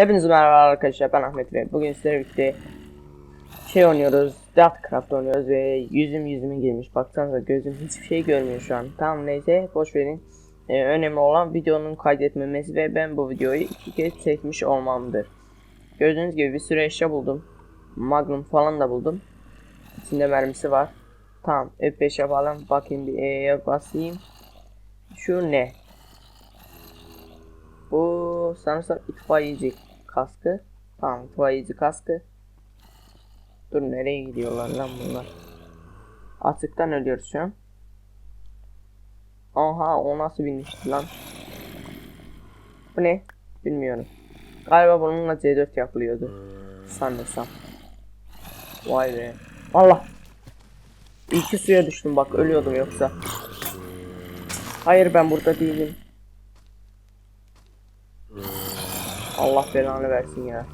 Hepinize merhaba arkadaşlar ben Ahmet ve bugün sizlerle birlikte şey oynuyoruz Deathcraft oynuyoruz ve yüzüm yüzüme girmiş. Baksanıza gözüm hiçbir şey görmüyor şu an. Tamam neyse boş verin. Ee, önemli olan videonun kaydetmemesi ve ben bu videoyu iki kez çekmiş olmamdır. Gördüğünüz gibi bir sürü eşya buldum. Magnum falan da buldum. İçinde mermisi var. Tamam F5 yapalım bakayım bir E'ye basayım. Şu ne? Bu sanırsam itfaiyeci kaskı. Tamam itfaiyeci kaskı. Dur nereye gidiyorlar lan bunlar? Açıktan ölüyoruz şu an. Aha o nasıl binmişti lan? Bu ne? Bilmiyorum. Galiba bununla C4 yapılıyordu. Sanırsam. Vay be. Allah. İyi ki suya düştüm bak ölüyordum yoksa. Hayır ben burada değilim. Allah belanı versin ya.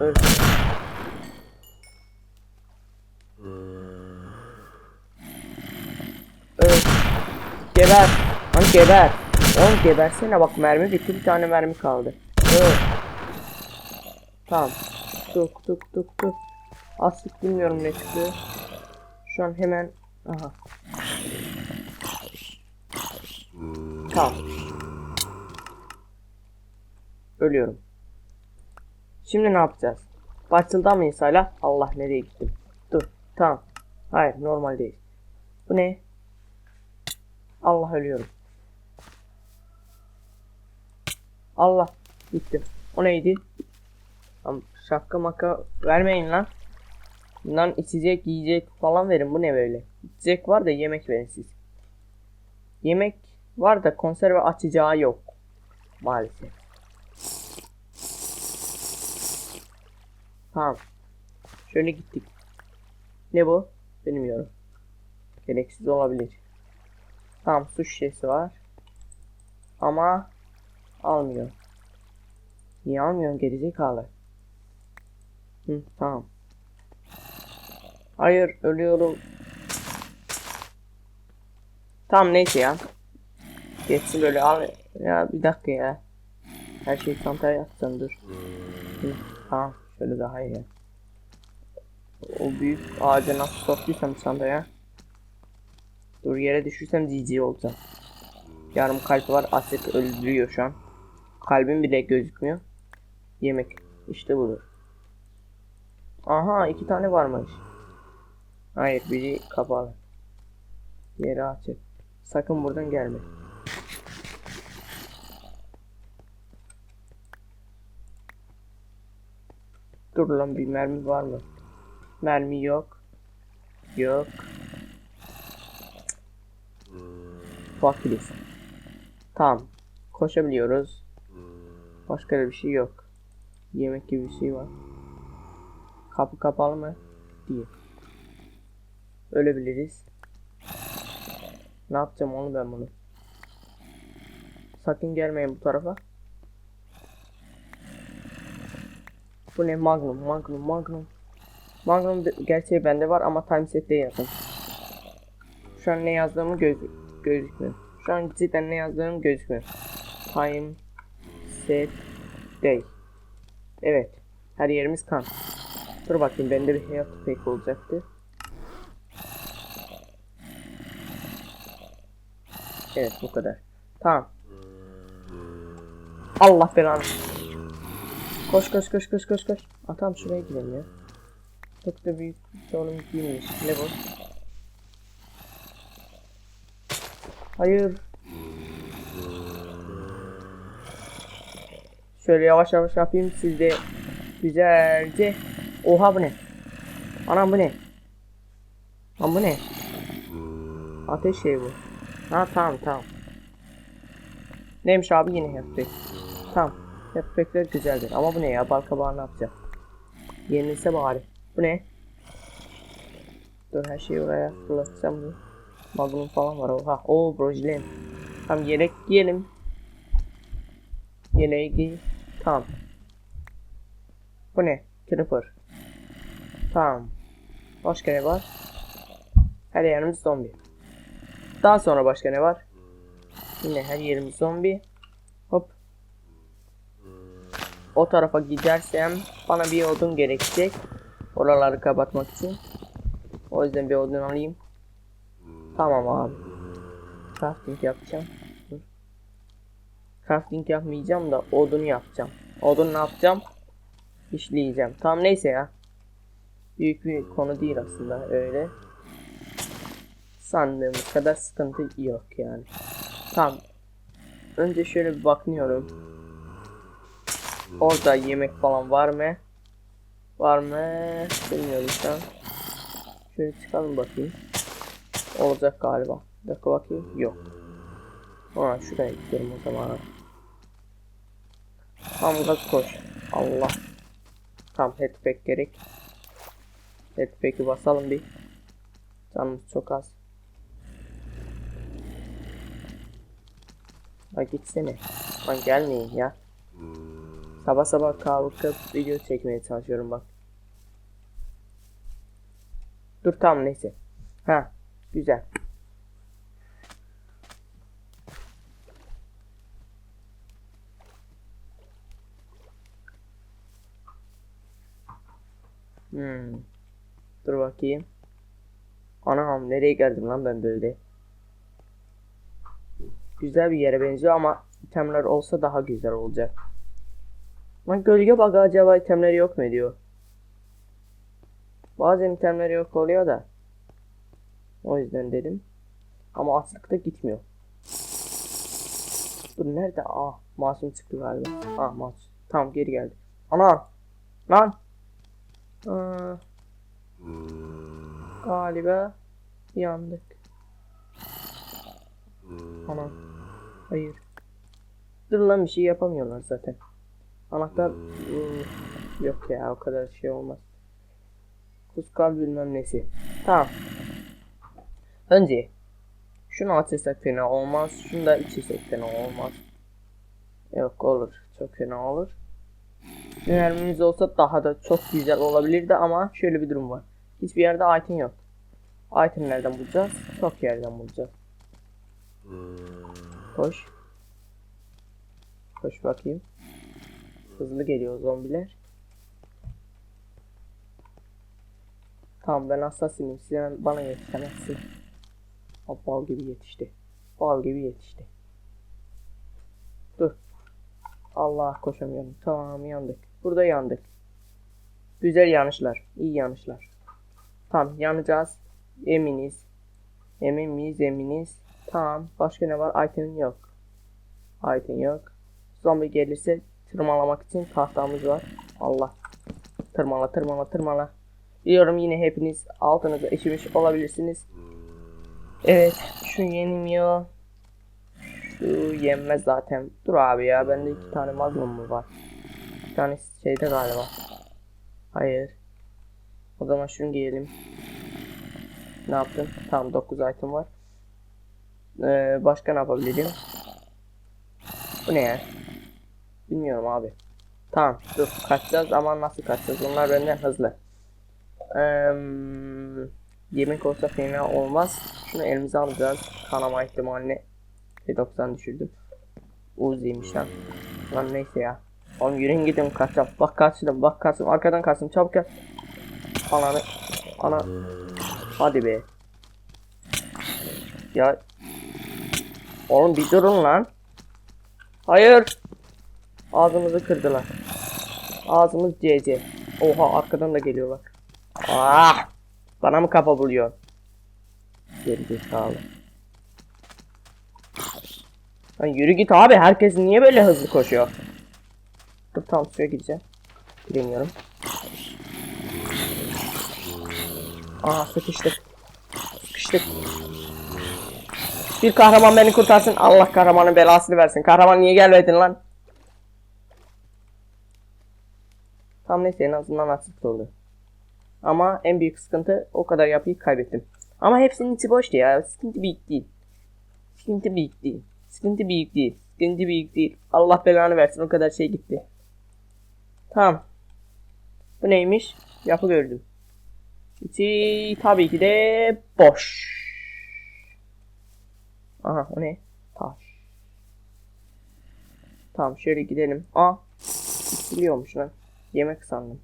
Öl. Öl. Geber. Lan geber. Oğlum gebersene bak mermi bitti bir tane mermi kaldı. Öl. Tamam. Tuk tuk tuk tuk. Aslık bilmiyorum ne çıktı. Şu an hemen aha. Tamam. Ölüyorum. Şimdi ne yapacağız? Başılda mıyız hala? Allah nereye gittim? Dur. Tamam. Hayır normal değil. Bu ne? Allah ölüyorum. Allah gittim. O neydi? Şapka maka vermeyin lan. Bundan içecek yiyecek falan verin. Bu ne böyle? İçecek var da yemek verin siz. Yemek var da konserve açacağı yok. Maalesef. Tamam. Şöyle gittik. Ne bu? Bilmiyorum. Gereksiz olabilir. Tamam su şişesi var. Ama almıyor. Niye almıyorsun gerizekalı? Hı tamam. Hayır ölüyorum. Tamam neyse ya. Geçsin böyle al. Ya bir dakika ya. Her şeyi çantaya yapacağım dur. Hı, şöyle daha iyi. O büyük ağaca nasıl soktuysam çantaya. Dur yere düşürsem GG olacağım. Yarım kalp var asit öldürüyor şu an. Kalbim bile gözükmüyor. Yemek işte budur. Aha iki tane varmış. Hayır biri kapalı. Yeri açık. Sakın buradan gelme. Dur lan bir mermi var mı? Mermi yok. Yok. Fakiriz. Tamam. Koşabiliyoruz. Başka da bir şey yok. Yemek gibi bir şey var. Kapı kapalı mı? Değil. Ölebiliriz. Ne yapacağım onu ben bunu. Sakın gelmeyin bu tarafa. Bu ne Magnum, Magnum, Magnum. Magnum gerçeği bende var ama timeset'te yazdım. Şu an ne yazdığımı göz gözükmüyor. Şu an cidden ne yazdığım gözükmüyor. Time set day. Evet. Her yerimiz kan. Dur bakayım bende bir hayat pek olacaktı. Evet bu kadar. Tamam. Allah belanı. Koş koş koş koş koş koş. Aa tamam şuraya gidelim ya. Çok da büyük sorun değilmiş. Ne bu? Hayır. Şöyle yavaş yavaş yapayım siz de güzelce. Oha bu ne? Anam bu ne? Lan bu ne? Ateş şey bu. Ha tamam tamam. Neymiş abi yine yaptık. Tamam. Yapacaklar güzeldir. Ama bu ne ya? Bal kabağı ne yapacak? Yenilse bari. Bu ne? Dur her şeyi oraya fırlatacağım bu. Magnum falan var. Oha. Oo brojilen. Tamam yelek giyelim. Yeleği giy. Tamam. Bu ne? Creeper. Tamam. Başka ne var? Her yerimiz zombi. Daha sonra başka ne var? Yine her yerimiz zombi. O tarafa gidersem bana bir odun gerekecek. Oraları kapatmak için. O yüzden bir odun alayım. Tamam abi. Crafting yapacağım. Crafting yapmayacağım da odunu yapacağım. Odun ne yapacağım? İşleyeceğim. Tamam neyse ya. Büyük bir konu değil aslında öyle. Sandığımız kadar sıkıntı yok yani. Tamam. Önce şöyle bir bakıyorum. Orada yemek falan var mı? Var mı? Bilmiyorum şu an. Şöyle çıkalım bakayım. Olacak galiba. Bir dakika bakayım. Yok. Ha şuraya gidelim o zaman. Tam gaz koş. Allah. Tam headpack gerek. Headpack'i basalım bir. Canımız çok az. Ha gitsene. Lan gelmeyin ya. Sabah sabah kalkıp video çekmeye çalışıyorum bak. Dur tamam neyse. Ha güzel. Hmm. Dur bakayım. Anam nereye geldim lan ben böyle? Güzel bir yere benziyor ama itemler olsa daha güzel olacak. Lan gölge bug acaba itemleri yok mu diyor. Bazen itemleri yok oluyor da. O yüzden dedim. Ama açlıkta gitmiyor. Dur nerede? Ah masum çıktı galiba. Ah masum. Tamam geri geldi. Ana! Lan! Aa, galiba yandık. Ana. Hayır. Dur lan bir şey yapamıyorlar zaten. Anahtar ıı, yok ya o kadar şey olmaz. Kuskal bilmem nesi. Tamam. Önce şunu açırsak fena olmaz. Şunu da içirsek fena olmaz. Yok olur. Çok fena olur. Mermimiz olsa daha da çok güzel olabilirdi ama şöyle bir durum var. Hiçbir yerde item yok. Item nereden bulacağız? Çok yerden bulacağız. Koş. Koş bakayım. Hızlı geliyor zombiler. Tamam ben assasinim. Sen bana yetişemezsin. Ha, bal gibi yetişti. Bal gibi yetişti. Dur. Allah koşamıyorum. Tamam yandık. Burada yandık. Güzel yanışlar. İyi yanışlar. Tamam yanacağız. Eminiz. Emin miyiz? Eminiz. Tamam. Başka ne var? Item yok. Item yok. Zombi gelirse tırmalamak için tahtamız var. Allah. Tırmala tırmala tırmala. Biliyorum yine hepiniz altınıza işemiş olabilirsiniz. Evet. Şu yenmiyor. Şu yenmez zaten. Dur abi ya. Bende iki tane magnum mu var? Bir tane şeyde galiba. Hayır. O zaman şunu giyelim. Ne yaptım? Tamam 9 item var. Ee, başka ne yapabilirim? Bu ne ya? Bilmiyorum abi. Tamam dur kaçacağız ama nasıl kaçacağız? Onlar benden hızlı. Ee, yemek olsa fena olmaz. Şunu elimize alacağız. Kanama ihtimalini 90 düşürdüm. Uzi'ymiş lan. Lan neyse ya. Oğlum yürüyün gidin kaçacağım. Bak kaçtım bak kaçtım. Arkadan kaçtım çabuk gel. Ananı. Ana. Hadi be. Ya. Oğlum bir durun lan. Hayır. Ağzımızı kırdılar. Ağzımız CC. Oha arkadan da geliyorlar. Ah! Bana mı kafa buluyor? Geri zekalı. Lan yürü git abi. Herkes niye böyle hızlı koşuyor? Dur tam suya gideceğim. Bilmiyorum. Aa sıkıştık. Sıkıştık. Bir kahraman beni kurtarsın. Allah kahramanın belasını versin. Kahraman niye gelmedin lan? Tam neyse en azından açık oldu. Ama en büyük sıkıntı o kadar yapıyı kaybettim. Ama hepsinin içi boştu ya. Sıkıntı büyük değil. Sıkıntı büyük değil. Sıkıntı büyük değil. Sıkıntı büyük değil. Allah belanı versin o kadar şey gitti. Tamam. Bu neymiş? Yapı gördüm. İçi tabii ki de boş. Aha o ne? Taş. Tamam şöyle gidelim. Aa. Biliyormuş lan. Yemek sandım.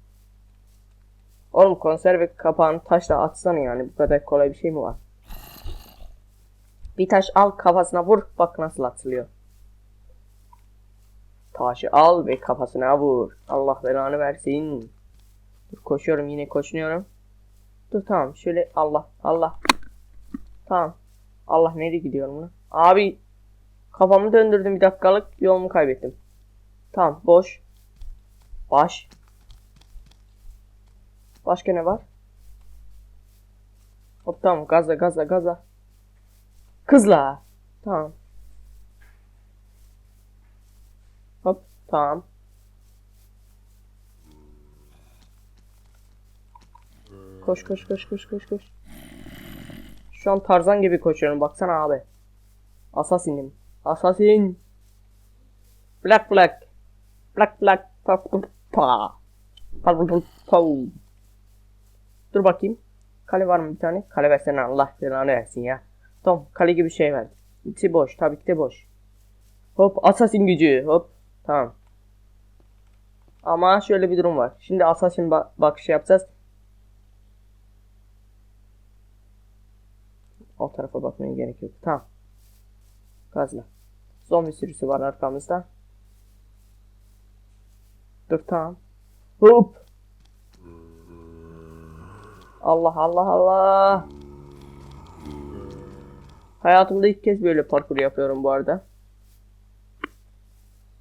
Oğlum konserve kapağını taşla atsana yani. Bu kadar kolay bir şey mi var? Bir taş al kafasına vur. Bak nasıl atılıyor. Taşı al ve kafasına vur. Allah belanı versin. Dur koşuyorum yine koşuyorum. Dur tamam şöyle Allah Allah. Tamam. Allah nereye gidiyorum lan? Abi kafamı döndürdüm bir dakikalık yolumu kaybettim. Tamam boş. Baş. Başka ne var? Hop tamam gaza gaza gaza. Kızla. Tamam. Hop tamam. Koş koş koş koş koş koş. Şu an Tarzan gibi koşuyorum baksana abi. Asasinim. Asasin. Black black. Black black. Pa pa pa. Pa pa. Dur bakayım. Kale var mı bir tane? Kale versene Allah belanı versin ya. Tamam kale gibi şey ver. İçi boş tabii ki de boş. Hop assassin gücü hop. Tamam. Ama şöyle bir durum var. Şimdi assassin ba bakışı yapacağız. O tarafa bakmaya gerek yok. Tamam. Gazla. Zombi sürüsü var arkamızda. Dur tamam. Hop. Allah Allah Allah. Hayatımda ilk kez böyle parkur yapıyorum bu arada.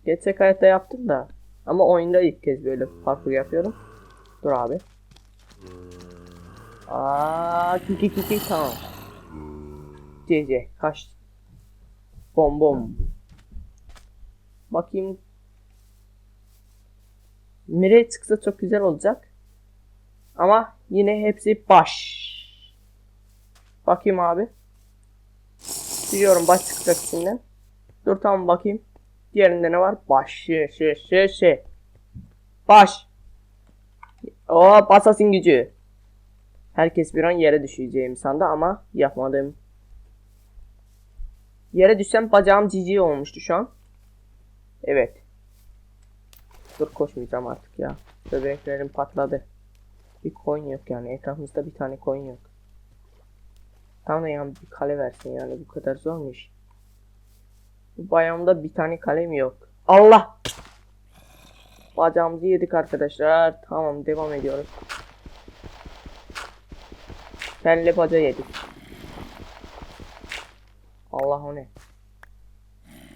Gerçek hayatta yaptım da. Ama oyunda ilk kez böyle parkur yapıyorum. Dur abi. Aa, kiki kiki tamam. CC kaç. Bom bom. Bakayım. Mirey çıksa çok güzel olacak. Ama yine hepsi baş. Bakayım abi. Biliyorum baş çıkacak içinden. Dur tamam bakayım. Diğerinde ne var? Baş. Şey şey şey şey. Baş. O basasın gücü. Herkes bir an yere düşeceğim sandı ama yapmadım. Yere düşsem bacağım cici olmuştu şu an. Evet. Dur koşmayacağım artık ya. Böbreklerim patladı. Bir coin yok yani. Etrafımızda bir tane coin yok. Tamam da yani bir kale versin yani. Bu kadar zormuş. Bu bayramda bir tane kalem yok. Allah! Bacağımızı yedik arkadaşlar. Tamam devam ediyoruz. Kelle baca yedik. Allah o ne?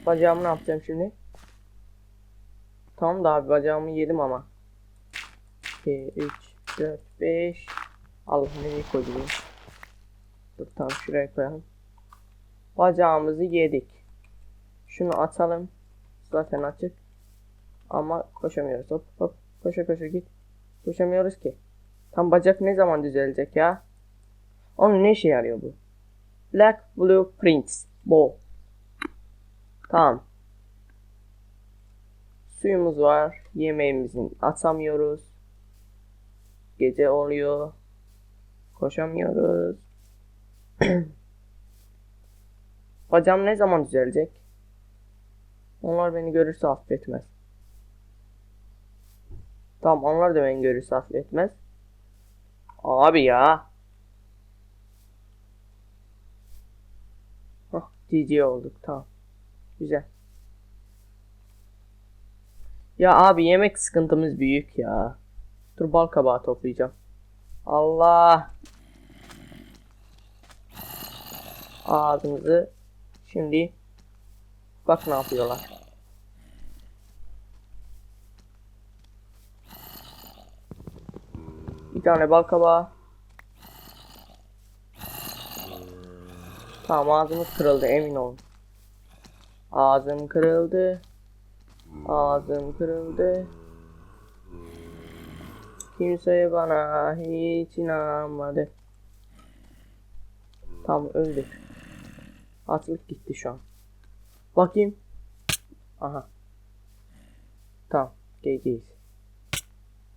Bacağımı ne yapacağım şimdi? Tamam da abi bacağımı yedim ama. 2, 3, 4, 5. Allah nereye koydum? Dur tamam şuraya koyalım. Bacağımızı yedik. Şunu atalım. Zaten açık. Ama koşamıyoruz. Hop hop. Koşa koşa git. Koşamıyoruz ki. Tam bacak ne zaman düzelecek ya? Onun ne işe yarıyor bu? Black Blueprints. Bu. Tamam. Suyumuz var. Yemeğimizi atamıyoruz. Gece oluyor. Koşamıyoruz. Bacağım ne zaman düzelecek? Onlar beni görürse affetmez. Tamam onlar da beni görürse affetmez. Abi ya. Hah GG olduk tamam. Güzel. Ya abi yemek sıkıntımız büyük ya. Dur bal kabağı toplayacağım. Allah. Ağzımızı şimdi bak ne yapıyorlar. Bir tane bal kabağı. Tamam ağzımız kırıldı emin olun. Ağzım kırıldı. Ağzım kırıldı. Kimse bana hiç inanmadı. Tam öldük. Atlık gitti şu an. Bakayım. Aha. Tamam. GG'yiz.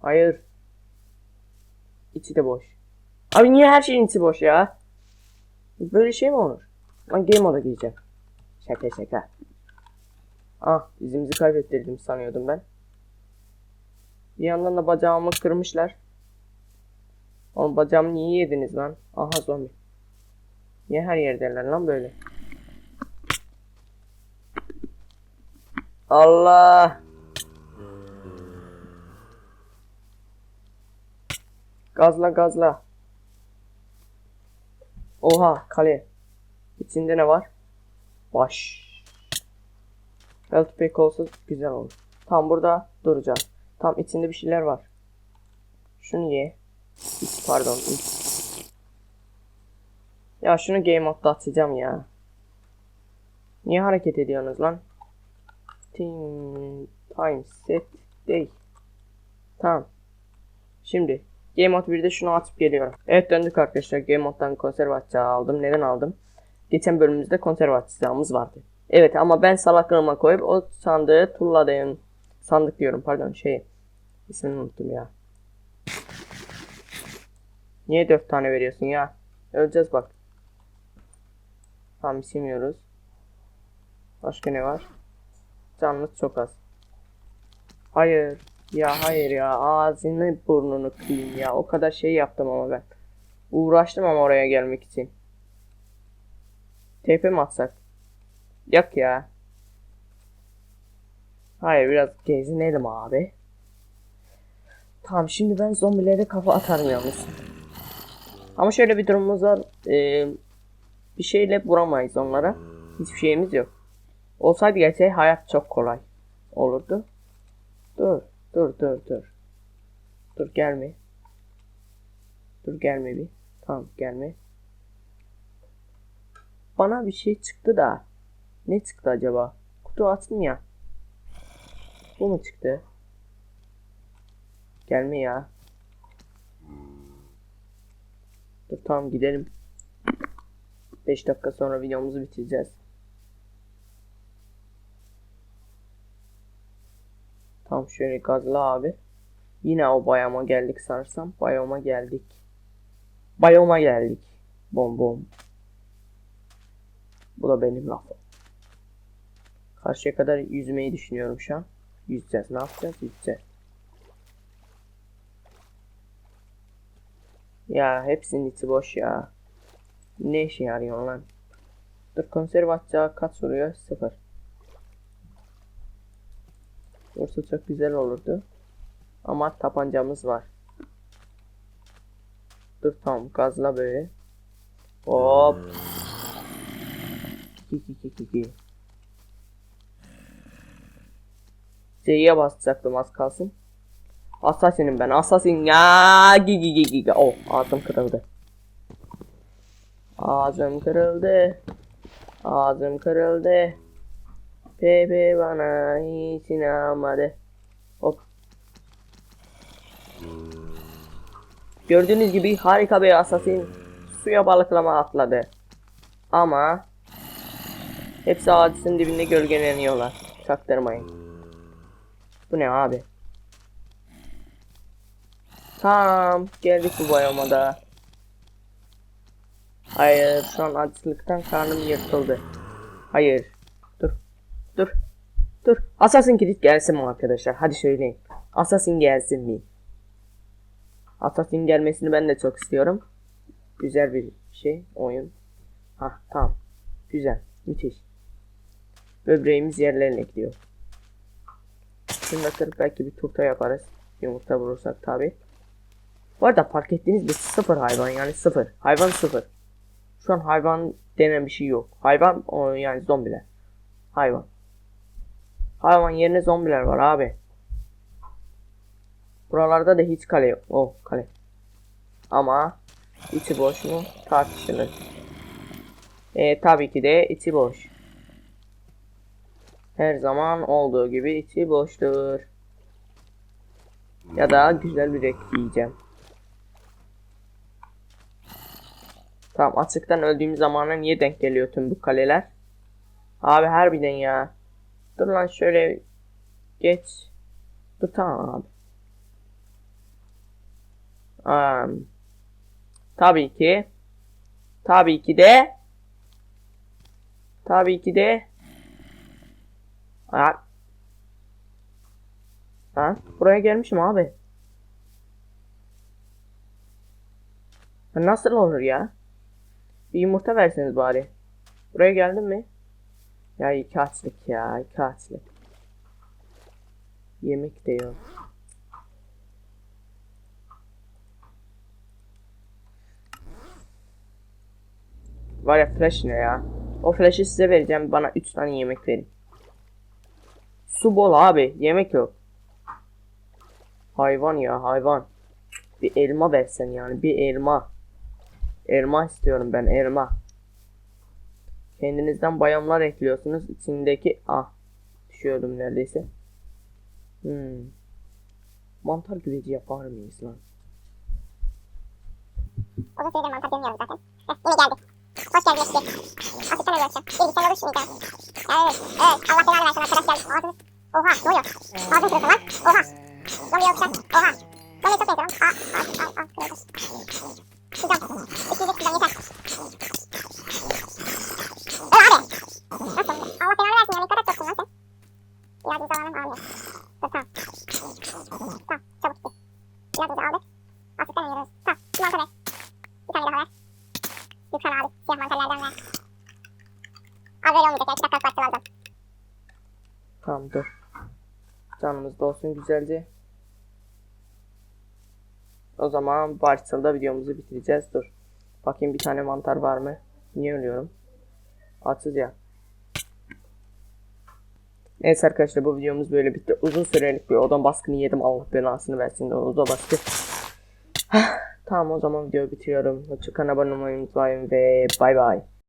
Hayır. İçi de boş. Abi niye her şeyin içi boş ya? Böyle şey mi olur? Ben game moda gireceğim. Şaka şaka. Ah dizimizi kaybettirdim sanıyordum ben. Bir yandan da bacağımı kırmışlar. Oğlum bacağımı niye yediniz lan? Aha zombi. Niye her yerdeler lan böyle? Allah! Gazla gazla. Oha kale. İçinde ne var? Baş. Belt pack olsa güzel olur. Tam burada duracağız. Tam içinde bir şeyler var. Şunu ye. Pardon. Ya şunu game modda atacağım ya. Niye hareket ediyorsunuz lan? Team time set day. Tamam. Şimdi Game Mode 1'de şunu atıp geliyorum. Evet döndük arkadaşlar. Game Mode'dan konserve aldım. Neden aldım? Geçen bölümümüzde konserve vardı. Evet ama ben salaklığıma koyup o sandığı tulladım. Sandık diyorum pardon şey. İsmini unuttum ya. Niye dört tane veriyorsun ya? Öleceğiz bak. Tamam istemiyoruz. Başka ne var? Canlı çok az. Hayır. Ya hayır ya ağzını burnunu kıyayım ya. O kadar şey yaptım ama ben. Uğraştım ama oraya gelmek için. TP mi atsak? Yok ya. Hayır biraz gezinelim abi. Tamam şimdi ben zombilere kafa atarım yalnız. Ama şöyle bir durumumuz var. Ee, bir şeyle vuramayız onlara. Hiçbir şeyimiz yok. Olsaydı gelse hayat çok kolay olurdu. Dur, dur, dur, dur. Dur gelme. Dur gelme bir. Tamam gelme. Bana bir şey çıktı da. Ne çıktı acaba? Kutu açtım ya. Bu mu çıktı? Gelme ya. Dur tamam gidelim. 5 dakika sonra videomuzu bitireceğiz. Tam şöyle gazla abi. Yine o bayama geldik sanırsam. Bayoma geldik. Bayoma geldik. Bom bom. Bu da benim lafım. Karşıya kadar yüzmeyi düşünüyorum şu an. Yüzeceğiz. Ne yapacağız? Yüzeceğiz. Ya hepsinin içi boş ya. Ne işe yarıyor lan? Dur konserve atacağı kaç oluyor? Sıfır. Olsa çok güzel olurdu. Ama tabancamız var. Dur tamam gazla böyle. Hop. Ki ki ki ki ki. C'ye basacaktım az kalsın. Assassin'im ben. Assassin ya. Gi gi gi gi. gi. Oh ağzım kırıldı. Ağzım kırıldı. Ağzım kırıldı. Pepe bana hiç inanmadı. Hop. Gördüğünüz gibi harika bir assassin suya balıklama atladı. Ama hepsi ağacın dibinde gölgeleniyorlar. Çaktırmayın. Bu ne abi? Tamam geldik bu bayomada. Hayır şu an açlıktan karnım yırtıldı. Hayır. Dur. Dur. Dur. Assassin Creed gelsin mi arkadaşlar? Hadi söyleyin. Assassin gelsin mi? Assassin gelmesini ben de çok istiyorum. Güzel bir şey. Oyun. Ha tamam. Güzel. Müthiş. Böbreğimiz yerlerine ekliyor. Şunu da kırıp belki bir turta yaparız. Yumurta vurursak tabi. Bu arada fark ettiğiniz gibi sıfır hayvan yani sıfır. Hayvan sıfır. Şu an hayvan denen bir şey yok. Hayvan yani zombiler. Hayvan. Hayvan yerine zombiler var abi. Buralarda da hiç kale yok. Oh kale. Ama içi boş mu tartışılır. E, tabii ki de içi boş. Her zaman olduğu gibi içi boştur. Ya da güzel bir ek diyeceğim. Tamam açıktan öldüğüm zamana niye denk geliyor tüm bu kaleler? Abi harbiden ya. Dur lan şöyle geç. Dur tamam abi. Um, tabii ki. Tabii ki de. Tabii ki de. Ha. Ha? Buraya gelmişim abi. Nasıl olur ya? Bir yumurta verseniz bari. Buraya geldin mi? Ya iki açlık ya iki açlık. Yemek de yok. Var ya flash ne ya? O flash'ı size vereceğim. Bana 3 tane yemek verin. Su bol abi. Yemek yok. Hayvan ya hayvan. Bir elma versen yani. Bir elma. Elma istiyorum ben elma. Kendinizden bayamlar ekliyorsunuz. İçindeki ah düşüyordum neredeyse. Hmm. Mantar güveci yapar mıyız lan? Uzun süredir mantar demiyorum zaten. Heh, yine geldi. Hoş geldin Eski. Asistan uğraşacağım. Bilgisayarla uğraşmayacağım. Evet, evet. Allah belanı versin arkadaş geldi. Ağzınız. Oha, ne oluyor? Ağzın kırıldı lan. Oha. Lan bir yoksa. Oha. Ne çok benziyor lan. Aa, aa, aa, aa, kırıldı. Sıcağım. İkiyecek sıcağım yeter. Öl abi. Nasıl? Allah belanı versin ya. Ne kadar çoksun lan sen. Biraz bizi alalım abi. Tamam. Tamam, çabuk gitti. Biraz bizi aldık. Asistan uyuyoruz. Tamam, bir mantar ver. Bir tane daha ver. Lütfen abi siyah mantarlardan ver. Az öyle olmayacak ya. İki dakika vakti lazım. Tamam dur. Canımız da olsun güzelce. O zaman Barcel'da videomuzu bitireceğiz. Dur. Bakayım bir tane mantar var mı? Niye ölüyorum? Açız ya. Neyse arkadaşlar bu videomuz böyle bitti. Uzun sürelik bir odan baskını yedim. Allah belasını versin de oda baskı. tamam o zaman videoyu bitiriyorum. Hoşçakalın abone olmayı unutmayın ve bay bay.